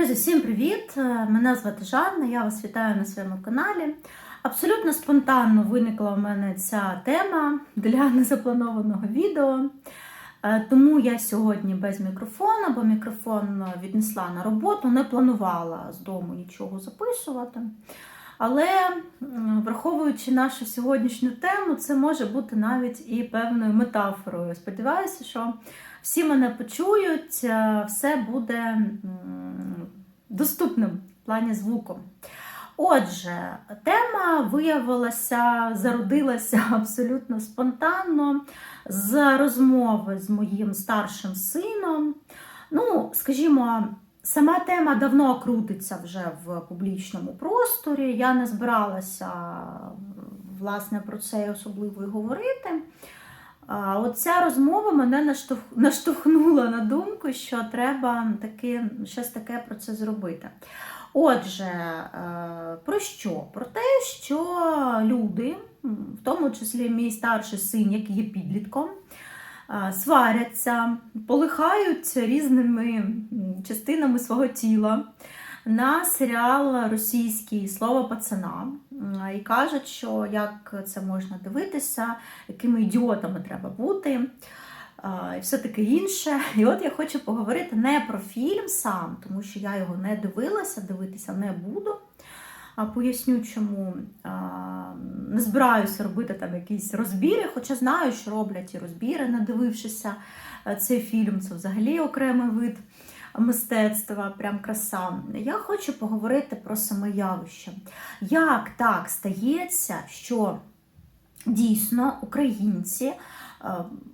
Друзі, всім привіт! Е, Мене звати Жанна, я вас вітаю на своєму каналі. Абсолютно спонтанно виникла у мене ця тема для незапланованого відео. Е, Тому я сьогодні без мікрофона, бо мікрофон віднесла на роботу, не планувала з дому нічого записувати. Але враховуючи нашу сьогоднішню тему, це може бути навіть і певною метафорою. Сподіваюся, що всі мене почують, е, все буде доступним в плані звуку. Отже, тема виявилася, зародилася абсолютно спонтанно з розмови з моїм старшим сином. Ну, скажімо, сама тема давно крутиться вже в публічному просторі. Я не збиралася власне про це особливо і говорити. А от ця розмова мене наштовхнула на думку, що треба таки щось таке про це зробити. Отже, е, про що? Про те, що люди, в тому числі мій старший син, який є підлітком, е, сваряться, полихають різними частинами свого тіла на серіал російський Слово пацана і кажуть, що як це можна дивитися, якими ідіотами треба бути. І все таке інше. І от я хочу поговорити не про фільм сам, тому що я його не дивилася, дивитися не буду. А поясню, чому не збираюся робити там якісь розбіри, хоча знаю, що роблять і розбіри, не дивившися е, цей фільм. Це взагалі окремий вид мистецтва, прям краса. Я хочу поговорити про саме явище. Як так стається, що дійсно українці е,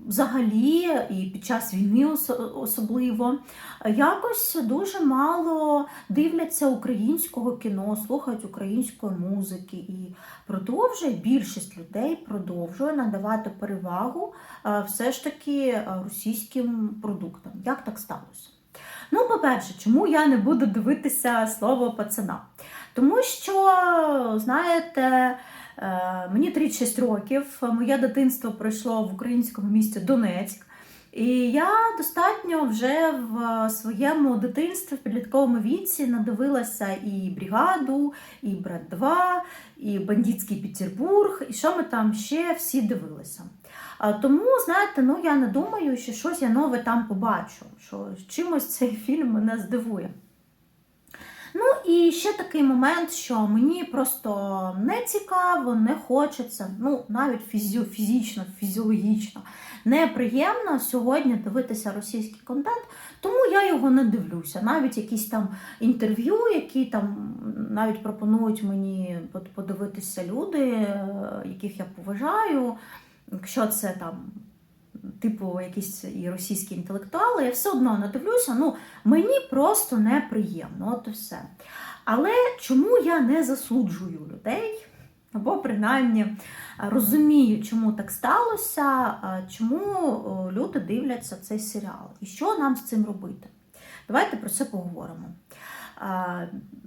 взагалі і під час війни особливо якось дуже мало дивляться українського кіно, слухають української музики і продовжує більшість людей продовжує надавати перевагу е, все ж таки е, російським продуктам. Як так сталося? Ну, по-перше, чому я не буду дивитися слово пацана? Тому що, знаєте, е, мені 36 років, моє дитинство пройшло в українському місті Донецьк. І я достатньо вже в своєму дитинстві, в підлітковому віці надивилася і бригаду, і брат 2, і бандитський Петербург, і що ми там ще всі дивилися. Тому, знаєте, ну я не думаю, що щось я нове там побачу, що чимось цей фільм мене здивує. Ну і ще такий момент, що мені просто не цікаво, не хочеться, ну навіть фізі- фізично, фізіологічно неприємно сьогодні дивитися російський контент, тому я його не дивлюся. Навіть якісь там інтерв'ю, які там навіть пропонують мені подивитися люди, е, яких я поважаю, якщо це там. Типу, якісь і російські інтелектуали, я все одно не дивлюся. Ну, мені просто неприємно, от і все. Але чому я не засуджую людей? Або принаймні розумію, чому так сталося, чому люди дивляться цей серіал і що нам з цим робити. Давайте про це поговоримо.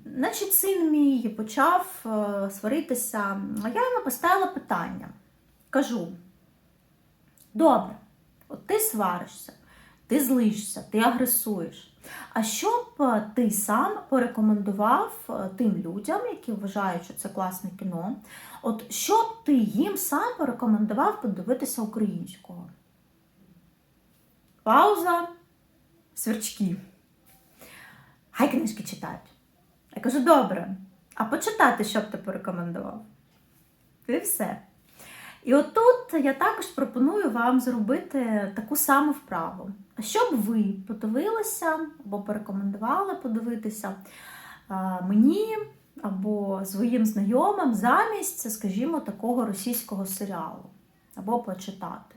Значить, син мій почав е, сваритися, а я йому поставила питання. Кажу: добре, от ти сваришся, ти злишся, ти агресуєш. А що б е, ти сам порекомендував е, тим людям, які вважають, що це класне кіно? От що б ти їм сам порекомендував подивитися українського? Пауза, сверчки. Хай книжки читають. Я кажу, добре. А почитати, що б ти порекомендував? І все. І отут я також пропоную вам зробити таку саму вправу. А що ви подивилися або порекомендували подивитися мені або своїм знайомим замість, скажімо, такого російського серіалу або почитати?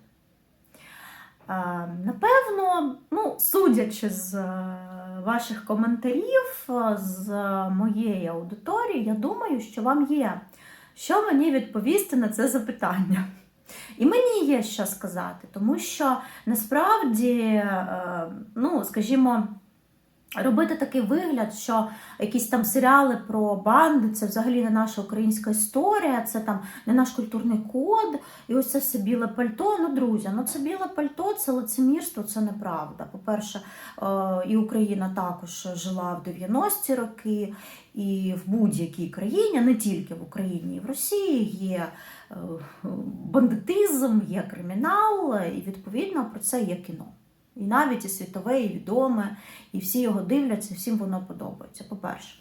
Напевно, ну, судячи з е, ваших коментарів, е, з моєї аудиторії, я думаю, що вам є що мені відповісти на це запитання. І мені є що сказати, тому що насправді, е, ну, скажімо, робити такий вигляд, що якісь там серіали про банди, це взагалі не наша українська історія, це там не наш культурний код, і ось це все біле пальто. Ну, друзі, ну це біле пальто, це лицемірство, це неправда. По-перше, е, і Україна також жила в 90-ті роки, і в будь-якій країні, не тільки в Україні, і в Росії є е, бандитизм, є кримінал, і відповідно про це є кіно. І навіть і світове, і відоме, і всі його дивляться, всім воно подобається. По-перше.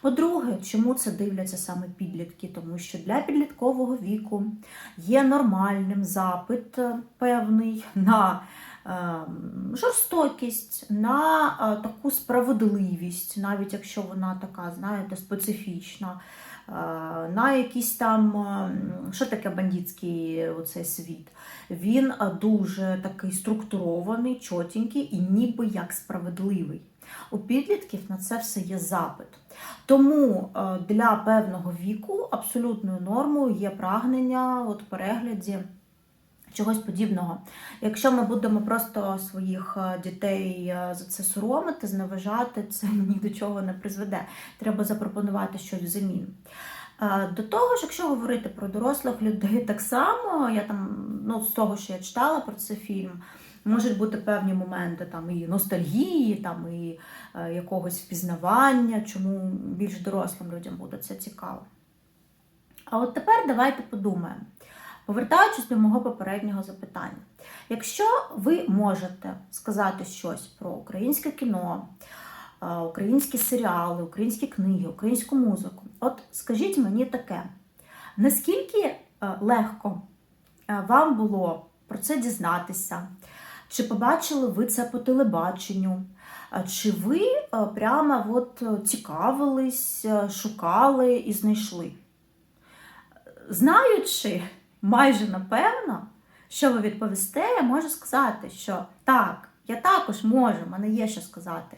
По-друге, чому це дивляться саме підлітки? Тому що для підліткового віку є нормальним запит е, певний на е, жорстокість, на е, таку справедливість, навіть якщо вона така, знаєте, специфічна. Е, На якийсь там, е, що таке бандитський оцей світ? Він е, дуже такий структурований, чотенький і ніби як справедливий. У підлітків на це все є запит. Тому для певного віку абсолютною нормою є прагнення от перегляді чогось подібного. Якщо ми будемо просто своїх е, дітей е, за це соромити, зневажати, це ні до чого не призведе. Треба запропонувати щось взамін. Е, До того ж, якщо говорити про дорослих людей так само, я там, ну, з того, що я читала про цей фільм, можуть бути певні моменти там і ностальгії, там і е, якогось впізнавання, чому більш дорослим людям буде це цікаво. А от тепер давайте подумаємо, повертаючись до мого попереднього запитання. Якщо ви можете сказати щось про українське кіно, е, українські серіали, українські книги, українську музику, от скажіть мені таке, наскільки е, легко е, вам було про це дізнатися? Чи побачили ви це по телебаченню? Чи ви прямо от цікавились, шукали і знайшли? Знаючи майже напевно, що ви відповісте, я можу сказати, що так, я також можу, в мене є що сказати.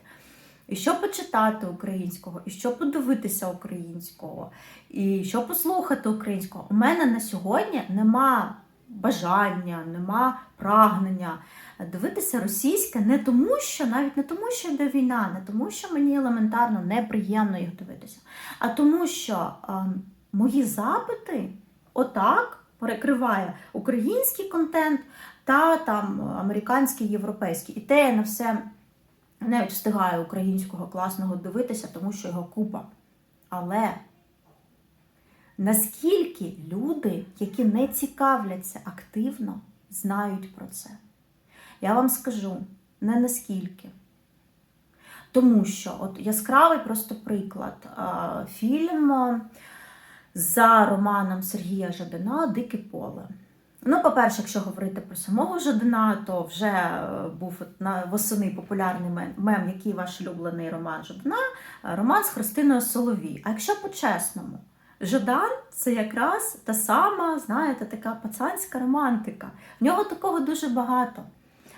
І що почитати українського, і що подивитися українського, і що послухати українського. У мене на сьогодні нема бажання, нема прагнення дивитися російське не тому, що навіть не тому, що йде війна, не тому, що мені елементарно неприємно їх дивитися, а тому, що е, мої запити отак перекриває український контент та там американський, європейський. І те я на все навіть встигаю українського класного дивитися, тому що його купа. Але наскільки люди, які не цікавляться активно, знають про це? Я вам скажу, не наскільки. Тому що, от яскравий просто приклад, а, фільм а, за романом Сергія Жадана Дике поле. Ну, по-перше, якщо говорити про самого Жадана, то вже е, був на восени популярний мем, який ваш улюблений роман Жадана, е, роман з Христиною Соловій. А якщо по-чесному, Жадан це якраз та сама, знаєте, така пацанська романтика. В нього такого дуже багато.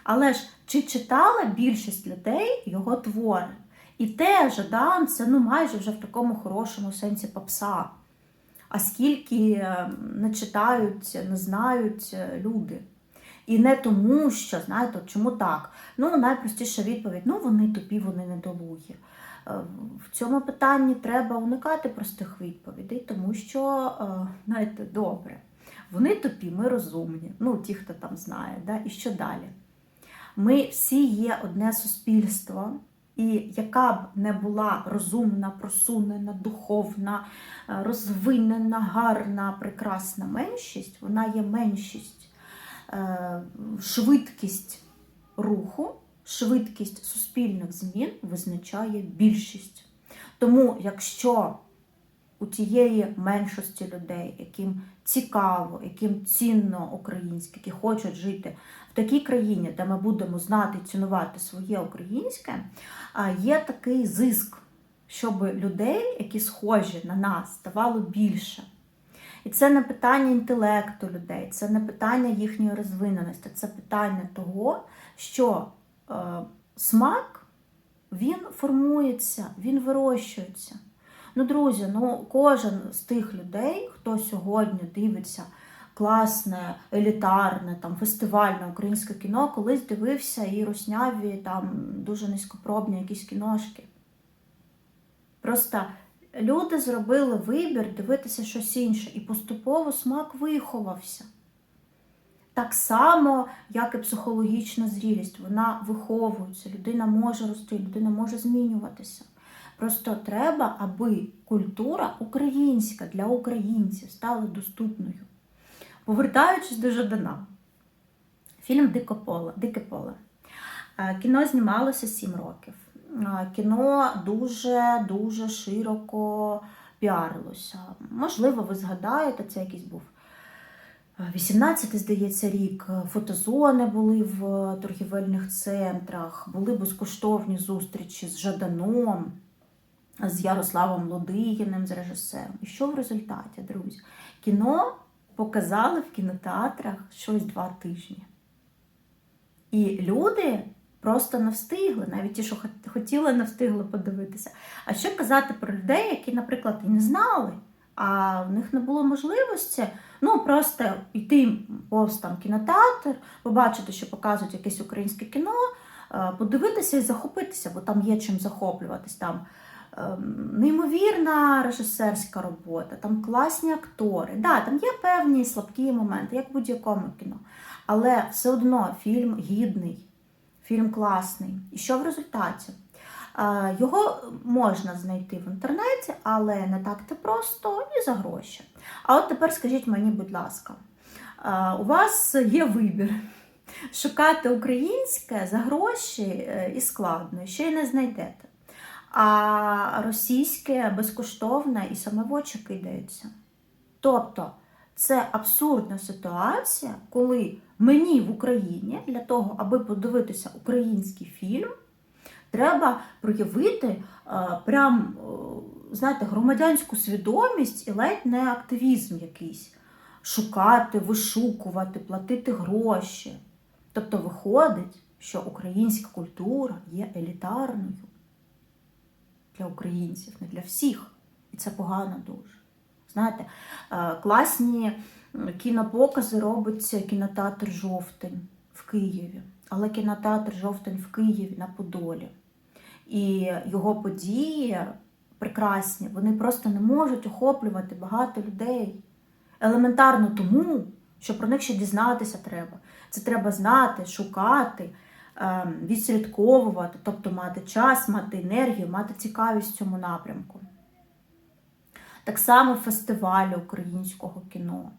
Але ж чи читала більшість людей його твори? І те Жадан це ну майже вже в такому хорошому сенсі попса. А скільки не читають, не знають е, люди. І не тому, що, знаєте, чому так? Ну, найпростіша відповідь: ну вони тупі, вони недолугі. Е, В цьому питанні треба уникати простих відповідей, тому що, е, знаєте, добре, вони тупі, ми розумні. Ну, ті, хто там знає, да? і що далі? Ми всі є одне суспільство, і яка б не була розумна, просунена, духовна, е, розвинена, гарна, прекрасна меншість, вона є меншість. Е, Швидкість руху, швидкість суспільних змін визначає більшість. Тому, якщо у тієї меншості людей, яким цікаво, яким цінно українське, які хочуть жити в такій країні, де ми будемо знати цінувати своє українське, є такий зиск, щоб людей, які схожі на нас, ставало більше. І це не питання інтелекту людей, це не питання їхньої розвиненості, це питання того, що е, смак він формується, він вирощується. Ну, друзі, ну кожен з тих людей, хто сьогодні дивиться класне, елітарне, там, фестивальне українське кіно, колись дивився і русняві там дуже низькопробні якісь кіношки. Просто люди зробили вибір дивитися щось інше, і поступово смак виховався. Так само, як і психологічна зрілість, вона виховується, людина може рости, людина може змінюватися. Просто треба, аби культура українська для українців стала доступною. Повертаючись до Жадана, фільм Дике поле. Дике поле. Е, Кіно знімалося 7 років. Е, Кіно дуже-дуже широко піарилося. Можливо, ви згадаєте, це якийсь був 18, здається, рік. Фотозони були в торгівельних центрах, були безкоштовні зустрічі з Жаданом, з Ярославом Лодигіним, з режисером. І що в результаті, друзі? Кіно показали в кінотеатрах щось два тижні. І люди просто не встигли, навіть ті, що хот- хотіли, не встигли подивитися. А що казати про людей, які, наприклад, і не знали, а в них не було можливості ну, просто йти повз там кінотеатр, побачити, що показують якесь українське кіно, е, подивитися і захопитися, бо там є чим захоплюватись. Там неймовірна режисерська робота, там класні актори. Да, там є певні слабкі моменти, як в будь-якому кіно. Але все одно фільм гідний, фільм класний. І що в результаті? Е, Його можна знайти в інтернеті, але не так то просто і за гроші. А от тепер скажіть мені, будь ласка, е, у вас є вибір шукати українське за гроші е, і складно, ще й не знайдете. А російське безкоштовне і саме в очі кидається. Тобто це абсурдна ситуація, коли мені в Україні для того, аби подивитися український фільм, треба проявити е, прям, е, знаєте, громадянську свідомість і ледь не активізм якийсь. Шукати, вишукувати, платити гроші. Тобто виходить, що українська культура є елітарною для українців, не для всіх. І це погано дуже. Знаєте, е, класні кінопокази робиться кінотеатр Жовтень в Києві. Але кінотеатр Жовтень в Києві на Подолі. І його події прекрасні, вони просто не можуть охоплювати багато людей. Елементарно тому, що про них ще дізнатися треба. Це треба знати, шукати, відслідковувати, тобто мати час, мати енергію, мати цікавість в цьому напрямку. Так само фестивалі українського кіно,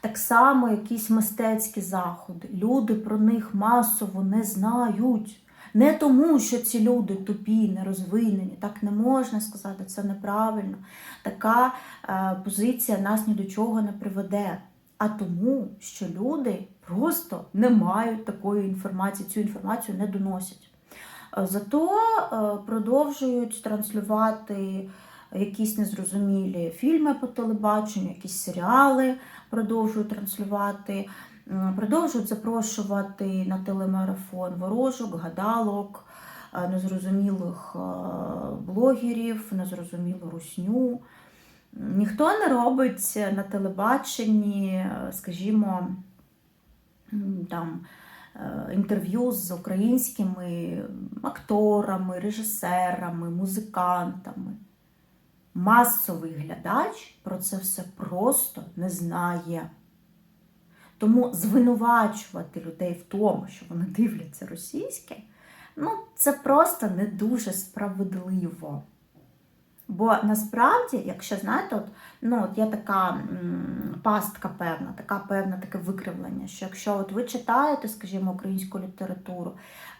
так само якісь мистецькі заходи. Люди про них масово не знають. Не тому, що ці люди тупі, нерозвинені, так не можна сказати, це неправильно. Така е, позиція нас ні до чого не приведе. А тому, що люди просто не мають такої інформації, цю інформацію не доносять. Е, Зато е, продовжують транслювати якісь незрозумілі фільми по телебаченню, якісь серіали продовжують транслювати. Продовжують запрошувати на телемарафон ворожок, гадалок, е, незрозумілих блогерів, незрозумілу русню. Ніхто не робить на телебаченні, е, скажімо, там, е, інтерв'ю з українськими акторами, режисерами, музикантами. Масовий глядач про це все просто не знає. Тому звинувачувати людей в тому, що вони дивляться російське, ну це просто не дуже справедливо. Бо насправді, якщо знаєте, от, ну, от є така м, пастка певна, така певна таке викривлення, що якщо от ви читаєте, скажімо, українську літературу,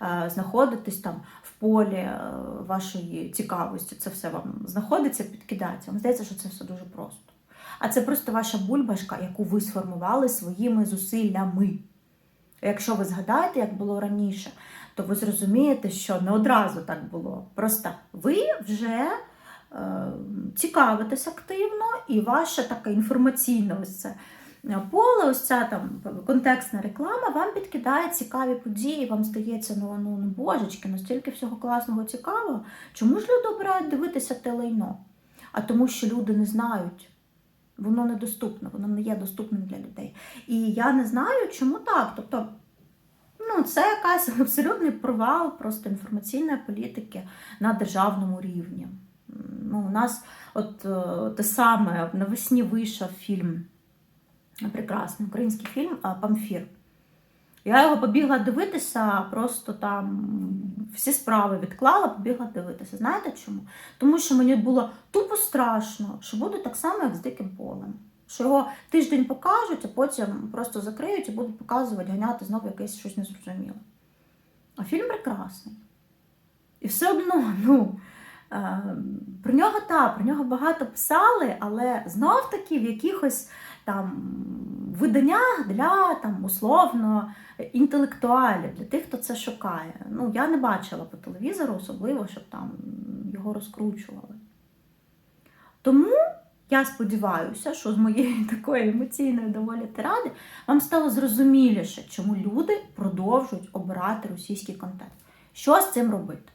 е, знаходитесь там в полі е, вашої цікавості, це все вам знаходиться, підкидається. Вам здається, що це все дуже просто. А це просто ваша бульбашка, яку ви сформували своїми зусиллями. Якщо ви згадаєте, як було раніше, то ви зрозумієте, що не одразу так було. Просто ви вже е, цікавитесь активно, і ваша така інформаційна ось це поле, ось ця там контекстна реклама вам підкидає цікаві події, вам здається, ну, ну, ну божечки, настільки всього класного цікавого. Чому ж люди обирають дивитися те лайно? А тому, що люди не знають. Воно недоступне, воно не є доступним для людей. І я не знаю, чому так. Тобто, ну, це якась абсолютний провал просто інформаційної політики на державному рівні. Ну, у нас от е, те саме навесні вийшов фільм, прекрасний український фільм е, Памфір. Я його побігла дивитися, просто там всі справи відклала, побігла дивитися. Знаєте чому? Тому що мені було тупо страшно, що буде так само, як з диким полем. Що його тиждень покажуть, а потім просто закриють і будуть показувати, ганяти знову якесь щось незрозуміле. А фільм прекрасний. І все одно, ну, про нього так, про нього багато писали, але знов таки в якихось там виданнях для там, условно інтелектуалів, для тих, хто це шукає. Ну, я не бачила по телевізору, особливо, щоб там його розкручували. Тому я сподіваюся, що з моєї такої емоційної доволі тиради вам стало зрозуміліше, чому люди продовжують обирати російський контент. Що з цим робити?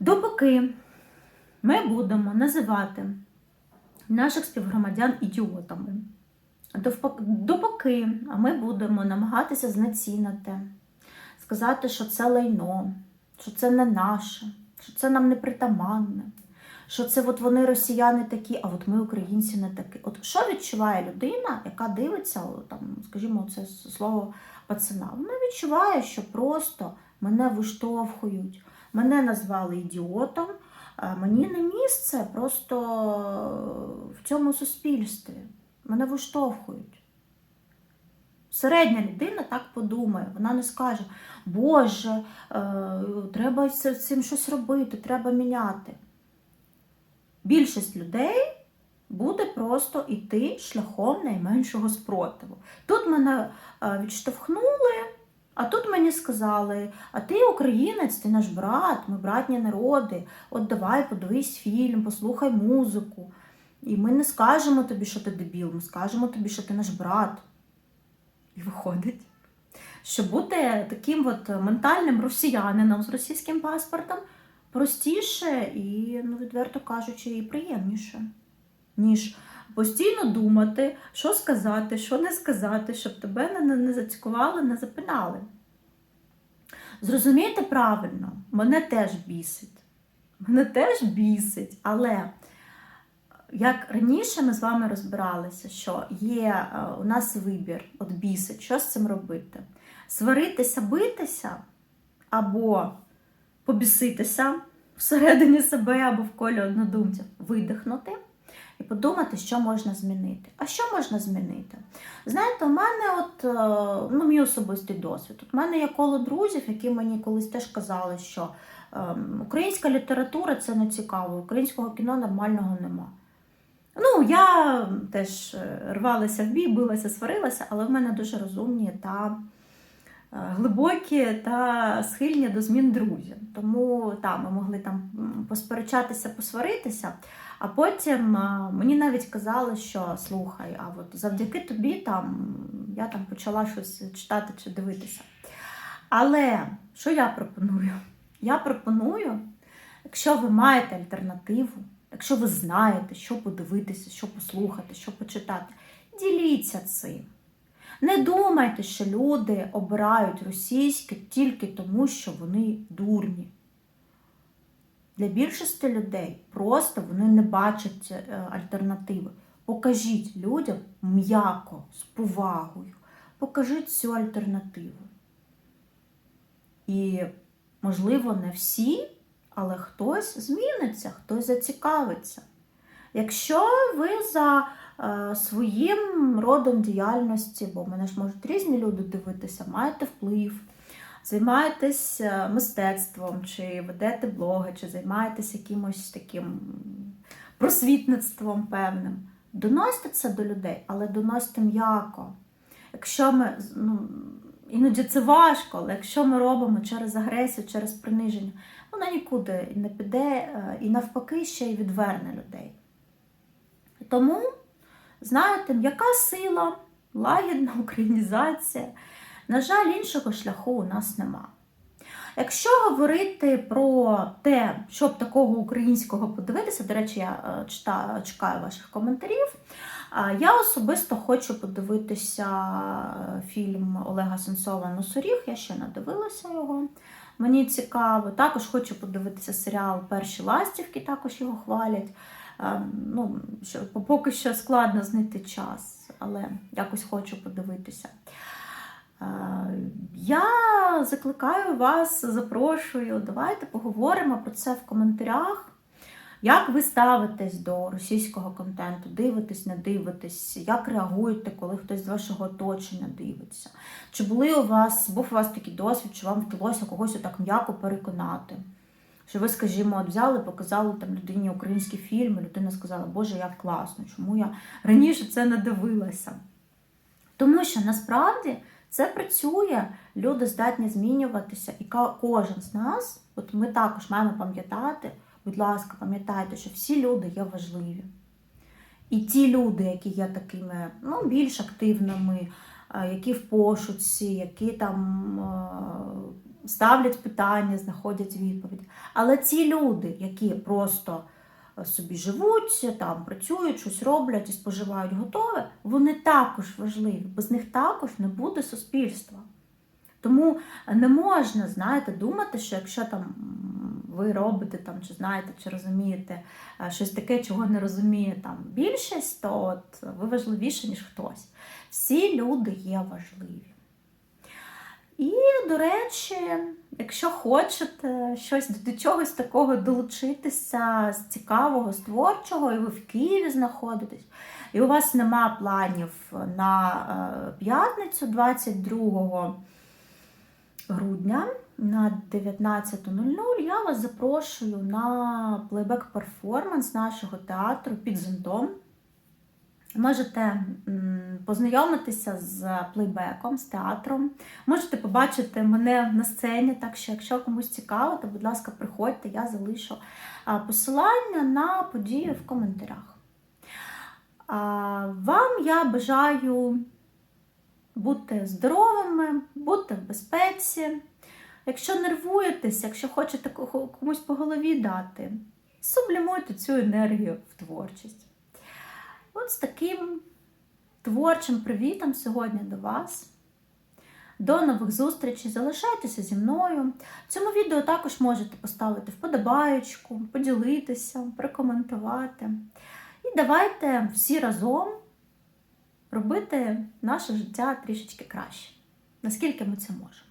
Допоки ми будемо називати наших співгромадян ідіотами, допоки ми будемо намагатися знецінити, сказати, що це лайно, що це не наше, що це нам не притаманне, що це от вони росіяни такі, а от ми українці не такі. От що відчуває людина, яка дивиться, там, скажімо, це слово пацана? Вона відчуває, що просто мене виштовхують, мене назвали ідіотом. Мені не місце просто в цьому суспільстві. Мене виштовхують. Середня людина так подумає, вона не скаже, Боже, е, треба з цим щось робити, треба міняти. Більшість людей буде просто йти шляхом найменшого спротиву. Тут мене е, відштовхнули, а тут мені сказали: а ти українець, ти наш брат, ми братні народи. От давай подивись фільм, послухай музику. І ми не скажемо тобі, що ти дебіл, ми скажемо тобі, що ти наш брат. І виходить, що бути таким от ментальним росіянином з російським паспортом простіше і, ну, відверто кажучи, і приємніше, ніж постійно думати, що сказати, що не сказати, щоб тебе не, не зацькували, не запинали. Зрозумійте правильно, мене теж бісить. Мене теж бісить, але як раніше ми з вами розбиралися, що є е, у нас вибір, от бісить, що з цим робити? Сваритися, битися, або побіситися всередині себе або в колі однодумців, видихнути і подумати, що можна змінити. А що можна змінити? Знаєте, у мене от, е, ну, мій особистий досвід. У мене є коло друзів, які мені колись теж казали, що ем, українська література це не цікаво, українського кіно нормального нема. Ну, я теж е, рвалася в бій, билася, сварилася, але в мене дуже розумні та е, глибокі та схильні до змін друзі. Тому так, ми могли там посперечатися, посваритися. А потім е, мені навіть казали, що слухай, а от завдяки тобі там я там почала щось читати чи дивитися. Але що я пропоную? Я пропоную, якщо ви маєте альтернативу, якщо ви знаєте, що подивитися, що послухати, що почитати, діліться цим. Не думайте, що люди обирають російське тільки тому, що вони дурні. Для більшості людей просто вони не бачать е, альтернативи. Покажіть людям м'яко, з повагою. Покажіть цю альтернативу. І, можливо, не всі, але хтось зміниться, хтось зацікавиться. Якщо ви за е, своїм родом діяльності, бо мене ж можуть різні люди дивитися, маєте вплив займаєтесь е, мистецтвом, чи ведете блоги, чи займаєтесь якимось таким просвітництвом певним. Доносьте це до людей, але доносьте м'яко. Якщо ми, ну, іноді це важко, але якщо ми робимо через агресію, через приниження, вона нікуди не піде е, і навпаки ще й відверне людей. Тому, знаєте, яка сила, лагідна українізація. На жаль, іншого шляху у нас нема. Якщо говорити про те, щоб такого українського подивитися, до речі, я е, читаю, чекаю ваших коментарів. Я особисто хочу подивитися е, фільм Олега Сенцова Носоріг, я ще не дивилася його. Мені цікаво. Також хочу подивитися серіал Перші ластівки, також його хвалять. Е, Ну, поки що складно знайти час, але якось хочу подивитися. Е, Я закликаю вас, запрошую, давайте поговоримо про це в коментарях. Як ви ставитесь до російського контенту? Дивитесь, не дивитесь? Як реагуєте, коли хтось з вашого оточення дивиться? Чи були у вас, був у вас такий досвід, чи вам вдалося когось отак м'яко переконати? Що ви, скажімо, от взяли, показали там людині український фільм, і людина сказала, Боже, як класно, чому я раніше це не дивилася? Тому що насправді це працює, люди здатні змінюватися, і кожен з нас, от ми також маємо пам'ятати, будь ласка, пам'ятайте, що всі люди є важливі. І ті люди, які є такими ну, більш активними, які в пошуці, які там ставлять питання, знаходять відповідь. Але ці люди, які просто собі живуть, там працюють, щось роблять і споживають готове, вони також важливі. Без них також не буде суспільства. Тому не можна, знаєте, думати, що якщо там ви робите там, чи знаєте, чи розумієте е, щось таке, чого не розуміє там більшість, то от ви важливіше, ніж хтось. Всі люди є важливі. І, до речі, якщо хочете щось до чогось такого долучитися з цікавого, з творчого, і ви в Києві знаходитесь, і у вас нема планів на е, п'ятницю 22 грудня на 19.00 я вас запрошую на плейбек-перформанс нашого театру під зонтом. Можете познайомитися з плейбеком, з театром. Можете побачити мене на сцені, так що, якщо комусь цікаво, то, будь ласка, приходьте, я залишу посилання на подію в коментарях. Вам я бажаю бути здоровими, бути в безпеці. Якщо нервуєтесь, якщо хочете комусь по голові дати, сублімуйте цю енергію в творчість. От з таким творчим привітом сьогодні до вас. До нових зустрічей. Залишайтеся зі мною. Цьому відео також можете поставити вподобаєчку, поділитися, прокоментувати. І давайте всі разом робити наше життя трішечки краще, наскільки ми це можемо.